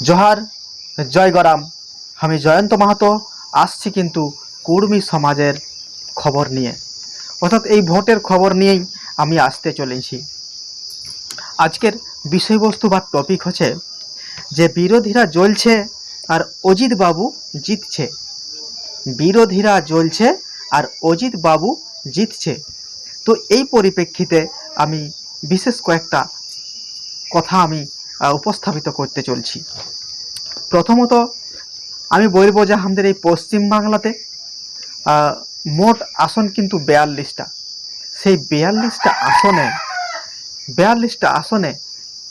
জোহার, জয় গরাম। আমি জয়ন্ত মাহাতো, আসছি কিন্তু কুর্মী সমাজের খবর নিয়ে। অর্থাৎ এই ভোটের খবর নিয়েই আমি আসতে চলেছি। আজকের বিষয়বস্তু বা টপিক হচ্ছে যে বিরোধীরা জ্বলছে আর অজিত বাবু জিতছে। বিরোধীরা জ্বলছে আর অজিত বাবু জিতছে। তো এই পরিপ্রেক্ষিতে আমি বিশেষ কয়েকটা কথা আমি উপস্থাপিত করতে চলছি। প্রথমত, আমি বলব যে আমাদের এই পশ্চিম বাংলাতে মোট আসন কিন্তু বেয়াল্লিশটা। সেই বেয়াল্লিশটা আসনে বেয়াল্লিশটা আসনে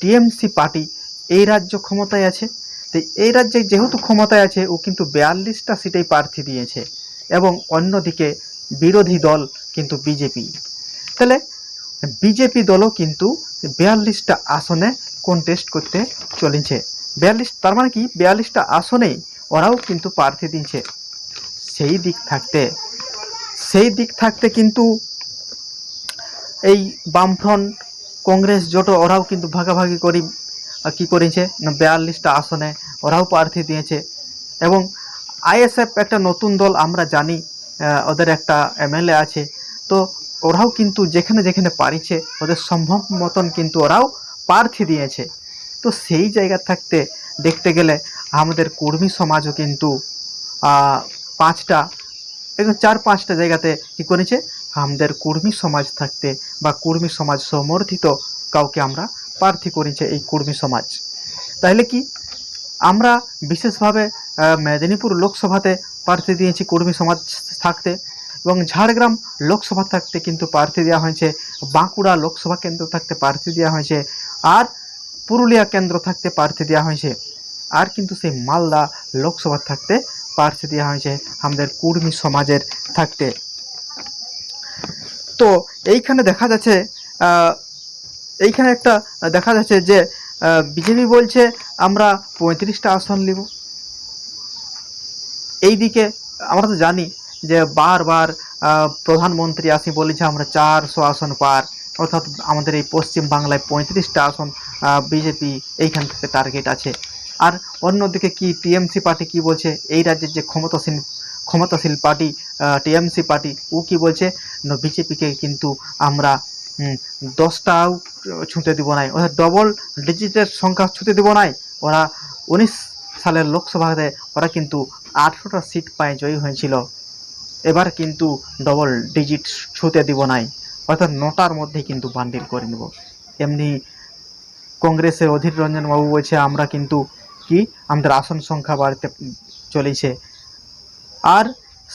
টিএমসি পার্টি এই রাজ্য ক্ষমতায় আছে। তো এই রাজ্যে যেহেতু ক্ষমতায় আছে, ও কিন্তু বেয়াল্লিশটা সিটেই প্রার্থী দিয়েছে এবং অন্যদিকে বিরোধী দল কিন্তু বিজেপি। তাহলে বিজেপি দলও কিন্তু বিয়াল্লিশটা আসনে কন্টেস্ট করতে চলেছে। বিয়াল্লিশ, তার মানে কি? বিয়াল্লিশটা আসনেই ওরাও কিন্তু প্রার্থী দিচ্ছে সেই দিক থাকতে, সেই দিক থাকতে কিন্তু এই বামফ্রন্ট কংগ্রেস জোট ওরাও কিন্তু ভাগাভাগি করি কি করেছে? না, বিয়াল্লিশটা আসনে ওরাও প্রার্থী দিয়েছে। এবং আইএসএফ একটা নতুন দল, আমরা জানি ওদের একটা এমএলএ আছে। তো ওরাও কিন্তু যেখানে যেখানে পারিছে, ওদের সম্ভব মতন কিন্তু ওরাও প্রার্থী দিয়েছে। তো সেই জায়গা থাকতে দেখতে গেলে আমাদের কর্মী সমাজও কিন্তু পাঁচটা এবং চার পাঁচটা জায়গাতে কী করেছে? আমাদের কর্মী সমাজ থাকতে বা কর্মী সমাজ সমর্থিত কাউকে আমরা প্রার্থী করেছে এই কর্মী সমাজ। তাহলে কি আমরা বিশেষভাবে মেদিনীপুর লোকসভাতে প্রার্থী দিয়েছি কর্মী সমাজ থাকতে? এবং ঝাড়গ্রাম লোকসভা থাকতে কিন্তু প্রার্থী দেওয়া হয়েছে, বাঁকুড়া লোকসভা কেন্দ্র থাকতে প্রার্থী দেওয়া হয়েছে, আর পুরুলিয়া কেন্দ্র থাকতে প্রার্থী দেওয়া হয়েছে, আর কিন্তু সেই মালদা লোকসভা থাকতে প্রার্থী দেওয়া হয়েছে আমাদের কুর্মী সমাজের থাকতে। তো এইখানে দেখা যাচ্ছে এইখানে একটা দেখা যাচ্ছে যে বিজেপি বলছে আমরা পঁয়ত্রিশটা আসন নিব। এইদিকে আমরা তো জানি যে বারবার প্রধানমন্ত্রী আসি বলেছে আমরা চারশো আসন পার, অর্থাৎ আমাদের এই পশ্চিম বাংলায় পঁয়ত্রিশটা আসন বিজেপি এইখান থেকে টার্গেট আছে। আর অন্যদিকে কি টিএমসি পার্টি কি বলছে? এই রাজ্যের যে ক্ষমতাসীন, ক্ষমতাশীল পার্টি টিএমসি পার্টি, ও কি বলছে? বিজেপিকে কিন্তু আমরা দশটাও ছুঁতে দিব নাই, অর্থাৎ ডবল ডিজিটের সংখ্যা ছুঁতে দিব নাই। ওরা উনিশ সালের লোকসভাতে, ওরা কিন্তু আঠেরোটা সিট পায় জয়ী হয়েছিল। এবার কিন্তু ডবল ডিজিট ছুঁতে দিব নাই। অর্থাৎ নটার মধ্যে কিন্তু বান্ডিল করে নেব। এমনি কংগ্রেসের অধীর রঞ্জন বাবু বলছে, আমরা কিন্তু কি? আমাদের আসন সংখ্যা বাড়তে চলেছে। আর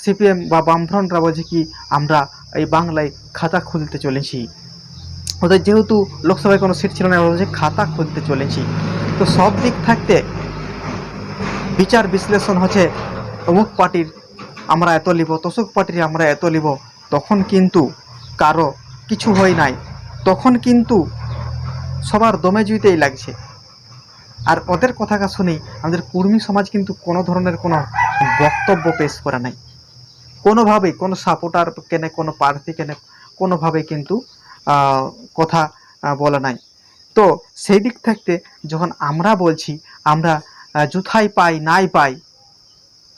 সিপিএম বা বামফ্রন্টরা বলছে কি, আমরা এই বাংলায় খাতা খুলতে চলেছি। ওদের যেহেতু লোকসভায় কোনো সিট ছিল না বলছে খাতা খুলতে চলেছি। তো সব দিক থাকতে বিচার বিশ্লেষণ হচ্ছে অমুক পার্টির আমরা এত লিব তসুক পার্টির আমরা এত লিব, তখন কিন্তু কারও কিছু হয় নাই। তখন কিন্তু সবার দমে জুইতেই লাগছে। আর ওদের কথা শুনেই আমাদের কুর্মী সমাজ কিন্তু কোনো ধরনের কোনো বক্তব্য পেশ করে নাই। কোনোভাবে কোনো সাপোর্টার কেনে, কোনো প্রার্থী কেনে কোনোভাবে কিন্তু কথা বলে নাই। তো সেই দিক থাকতে যখন আমরা বলছি, আমরা যুথাই পাই, নাই পাই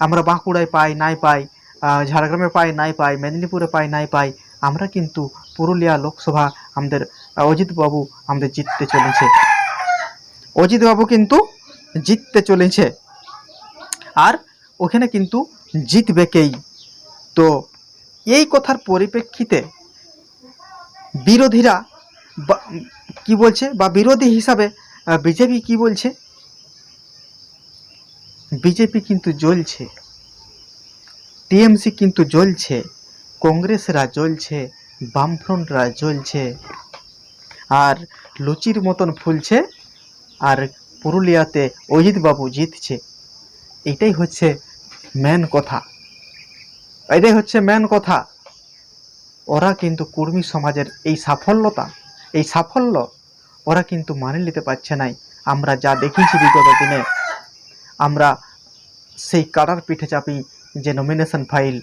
আমরা বাঁকুড়ায় পাই, নাই পাই ঝাড়গ্রামে পাই, নাই পাই, মেদিনীপুরে পাই, নাই পাই, আমরা কিন্তু পুরুলিয়া লোকসভা আমাদের অজিতবাবু আমাদের জিততে চলেছে। অজিতবাবু কিন্তু জিততে চলেছে। আর ওখানে কিন্তু জিতবেকেই তো এই কথার পরিপ্রেক্ষিতে বিরোধীরা কি বলছে? বা বিরোধী হিসাবে বিজেপি কি বলছে? বিজেপি কিন্তু জ্বলছে। টিএমসি কিন্তু জ্বলছে। কংগ্রেসরা জ্বলছে। বামফ্রন্টরা জ্বলছে। আর লুচির মতন ফুলছে। আর পুরুলিয়াতে অজিতবাবু জিতছে। এটাই হচ্ছে ম্যান কথা। এটাই হচ্ছে ম্যান কথা। ওরা কিন্তু কর্মী সমাজের এই সাফল্যতা, এই সাফল্য ওরা কিন্তু মানে নিতে পারছে নাই। আমরা যা দেখেছি বিগত দিনে আমরা সেই কাটার পিঠে চাপি যে নমিনেশন ফাইল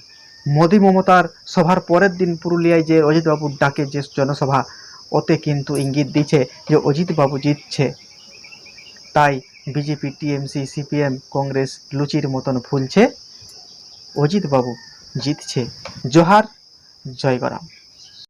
মোদি মমতার সভার পরের দিন পুরুলিয়ায় যে অজিতবাবুর ডাকে যে জনসভা, ওতে কিন্তু ইঙ্গিত দিচ্ছে যে অজিতবাবু জিতছে। তাই বিজেপি, টিএমসি, সিপিএম, কংগ্রেস লুচির মতন ফুলছে। অজিতবাবু জিতছে। জোহার জয় গরাম